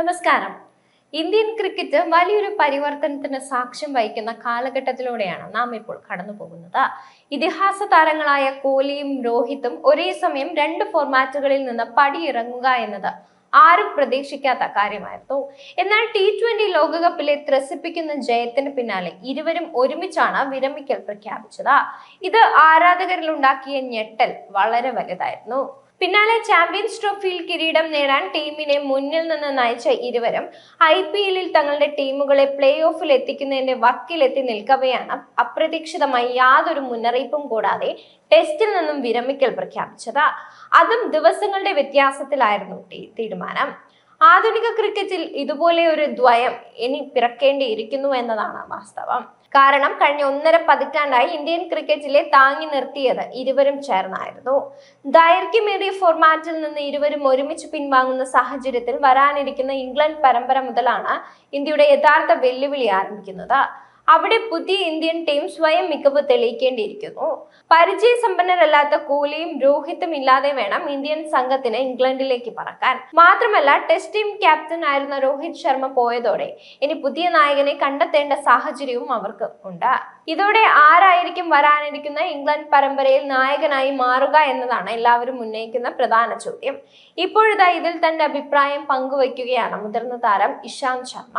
നമസ്കാരം. Indian cricket വലിയൊരു പരിവർത്തനത്തിന് സാക്ഷ്യം വഹിക്കുന്ന കാലഘട്ടത്തിലൂടെയാണ് നാം ഇപ്പോൾ കടന്നു പോകുന്നത്. ഇതിഹാസ താരങ്ങളായ കോഹ്ലിയും രോഹിത്തും ഒരേ സമയം രണ്ട് ഫോർമാറ്റുകളിൽ നിന്ന് പടിയിറങ്ങുക എന്നത് ആരും പ്രതീക്ഷിക്കാത്ത കാര്യമായിരുന്നു. എന്നാൽ ടി ട്വന്റി ലോകകപ്പിലെ ത്രസിപ്പിക്കുന്ന ജയത്തിന് പിന്നാലെ ഇരുവരും ഒരുമിച്ചാണ് വിരമിക്കൽ പ്രഖ്യാപിച്ചത്. ഇത് ആരാധകരിൽ ഉണ്ടാക്കിയ ഞെട്ടൽ വളരെ വലുതായിരുന്നു. പിന്നാലെ ചാമ്പ്യൻസ് ട്രോഫിയിൽ കിരീടം നേടാൻ ടീമിനെ മുന്നിൽ നിന്ന് നയിച്ച ഇരുവരും ഐ പി എല്ലിൽ തങ്ങളുടെ ടീമുകളെ പ്ലേ ഓഫിൽ എത്തിക്കുന്നതിന്റെ വക്കിലെത്തി നിൽക്കവെയാണ് അപ്രതീക്ഷിതമായി യാതൊരു മുന്നറിയിപ്പും കൂടാതെ ടെസ്റ്റിൽ നിന്നും വിരമിക്കൽ പ്രഖ്യാപിച്ചത്. അതും ദിവസങ്ങളുടെ വ്യത്യാസത്തിലായിരുന്നു തീരുമാനം ആധുനിക ക്രിക്കറ്റിൽ ഇതുപോലെ ഒരു ദ്വയം ഇനി പിറക്കേണ്ടിയിരിക്കുന്നു എന്നതാണ് വാസ്തവം. കാരണം കഴിഞ്ഞ ഒന്നര പതിറ്റാണ്ടായി ഇന്ത്യൻ ക്രിക്കറ്റിലെ താങ്ങി നിർത്തിയത് ഇരുവരും ചേർന്നായിരുന്നു. ദൈർഘ്യമേറിയ ഫോർമാറ്റിൽ നിന്ന് ഇരുവരും ഒരുമിച്ച് പിൻവാങ്ങുന്ന സാഹചര്യത്തിൽ വരാനിരിക്കുന്ന ഇംഗ്ലണ്ട് പരമ്പര മുതലാണ് ഇന്ത്യയുടെ യഥാർത്ഥ വെല്ലുവിളി ആരംഭിക്കുന്നത്. അവിടെ പുതിയ ഇന്ത്യൻ ടീം സ്വയം മികവ് തെളിയിക്കേണ്ടിയിരിക്കുന്നു. പരിചയസമ്പന്നരല്ലാത്ത കോഹ്ലിയും രോഹിത്തും ഇല്ലാതെ വേണം ഇന്ത്യൻ സംഘത്തിന് ഇംഗ്ലണ്ടിലേക്ക് പറക്കാൻ. മാത്രമല്ല ടെസ്റ്റ് ടീം ക്യാപ്റ്റൻ ആയിരുന്ന രോഹിത് ശർമ്മ പോയതോടെ ഇനി പുതിയ നായകനെ കണ്ടെത്തേണ്ട സാഹചര്യവും അവർക്ക് ഉണ്ട്. ഇതോടെ ആരായിരിക്കും വരാനിരിക്കുന്ന ഇംഗ്ലണ്ട് പരമ്പരയിൽ നായകനായി മാറുക എന്നതാണ് എല്ലാവരും ഉന്നയിക്കുന്ന പ്രധാന ചോദ്യം. ഇപ്പോഴിതാ ഇതിൽ തന്റെ അഭിപ്രായം പങ്കുവയ്ക്കുകയാണ് മുതിർന്ന താരം ഇഷാന്ത് ശർമ്മ.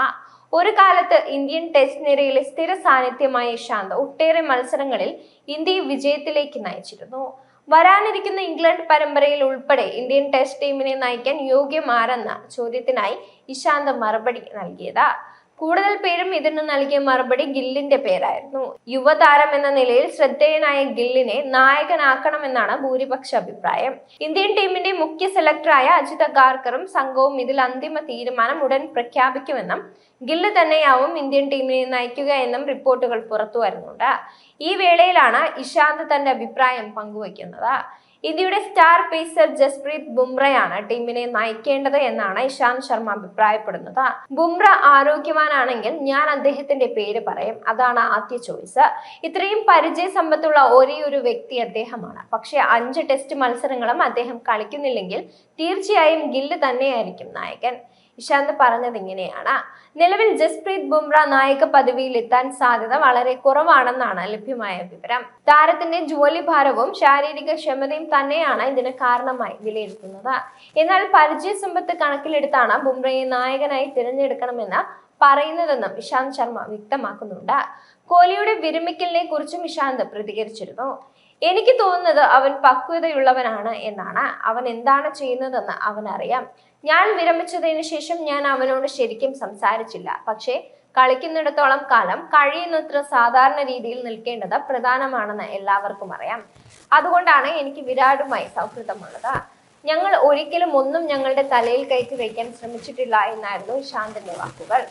ഒരു കാലത്ത് ഇന്ത്യൻ ടെസ്റ്റ് നിരയിലെ സ്ഥിര സാന്നിധ്യമായ ഇഷാന്ത് ഒട്ടേറെ മത്സരങ്ങളിൽ ഇന്ത്യയെ വിജയത്തിലേക്ക് നയിച്ചിരുന്നു. വരാനിരിക്കുന്ന ഇംഗ്ലണ്ട് പരമ്പരയിൽ ഉൾപ്പെടെ ഇന്ത്യൻ ടെസ്റ്റ് ടീമിനെ നയിക്കാൻ യോഗ്യമാരെന്ന ചോദ്യത്തിനായി ഇഷാന്ത് മറുപടി നൽകിയത്. കൂടുതൽ പേരും ഇതിന് നൽകിയ മറുപടി ഗില്ലിന്റെ പേരായിരുന്നു. യുവതാരം എന്ന നിലയിൽ ശ്രദ്ധേയനായ ഗില്ലിനെ നായകനാക്കണമെന്നാണ് ഭൂരിപക്ഷ അഭിപ്രായം. ഇന്ത്യൻ ടീമിന്റെ മുഖ്യ സെലക്ടറായ അജിത ഗാർക്കറും സംഘവും ഇതിൽ അന്തിമ തീരുമാനം ഉടൻ പ്രഖ്യാപിക്കുമെന്നും ഗില്ല് തന്നെയാവും ഇന്ത്യൻ ടീമിനെ നയിക്കുക എന്നും റിപ്പോർട്ടുകൾ പുറത്തു വരുന്നുണ്ട് ഈ വേളയിലാണ് ഇഷാന്ത് തന്റെ അഭിപ്രായം പങ്കുവയ്ക്കുന്നത്. ഇന്ത്യയുടെ സ്റ്റാർ പേസർ ജസ്പ്രീത് ബുംറയാണ് ടീമിനെ നയിക്കേണ്ടത് എന്നാണ് ഇഷാന്ത് ശർമ്മ അഭിപ്രായപ്പെടുന്നത്. ബുംറ ആരോഗ്യവാനാണെങ്കിൽ ഞാൻ അദ്ദേഹത്തിന്റെ പേര് പറയും. അതാണ് ആദ്യ ചോയ്സ്. ഇത്രയും പരിചയ സമ്പത്തുള്ള ഒരേ ഒരു വ്യക്തി അദ്ദേഹമാണ്. പക്ഷെ അഞ്ച് ടെസ്റ്റ് മത്സരങ്ങളും അദ്ദേഹം കളിക്കുന്നില്ലെങ്കിൽ തീർച്ചയായും ഗില്ല് തന്നെയായിരിക്കും നായകൻ. ഇഷാന്ത് പറഞ്ഞത് ഇങ്ങനെയാണ്. നിലവിൽ ജസ്പ്രീത് ബുംറ നായക പദവിയിൽ എത്താൻ സാധ്യത വളരെ കുറവാണെന്നാണ് ലഭ്യമായ വിവരം. താരത്തിന്റെ ജോലിഭാരവും ശാരീരിക ക്ഷമതയും തന്നെയാണ് ഇതിന് കാരണമായി വിലയിരുത്തുന്നത്. എന്നാൽ പരിചയ സമ്പത്ത് കണക്കിലെടുത്താണ് ബുംറയെ നായകനായി തിരഞ്ഞെടുക്കണമെന്ന് പറയുന്നതെന്നും ഇഷാന്ത് ശർമ്മ വ്യക്തമാക്കുന്നുണ്ട്. കോഹ്ലിയുടെ വിരമിക്കലിനെ കുറിച്ചും ഇഷാന്ത് പ്രതികരിച്ചിരുന്നു. എനിക്ക് തോന്നുന്നത് അവൻ പക്വതയുള്ളവനാണ് എന്നാണ്. അവൻ എന്താണ് ചെയ്യുന്നതെന്ന് അവനറിയാം. ഞാൻ വിരമിച്ചതിന് ശേഷം ഞാൻ അവനോട് ശരിക്കും സംസാരിച്ചില്ല. പക്ഷേ കളിക്കുന്നിടത്തോളം കാലം കഴിയുന്നത്ര സാധാരണ രീതിയിൽ നിൽക്കേണ്ടത് പ്രധാനമാണെന്ന് എല്ലാവർക്കും അറിയാം. അതുകൊണ്ടാണ് എനിക്ക് വിരാടുമായി സൗഹൃദമുള്ളത്. ഞങ്ങൾ ഒരിക്കലും ഒന്നും ഞങ്ങളുടെ തലയിൽ കയറ്റി വയ്ക്കാൻ ശ്രമിച്ചിട്ടില്ല എന്നായിരുന്നു ഇഷാന്തിന്റെ വാക്കുകൾ.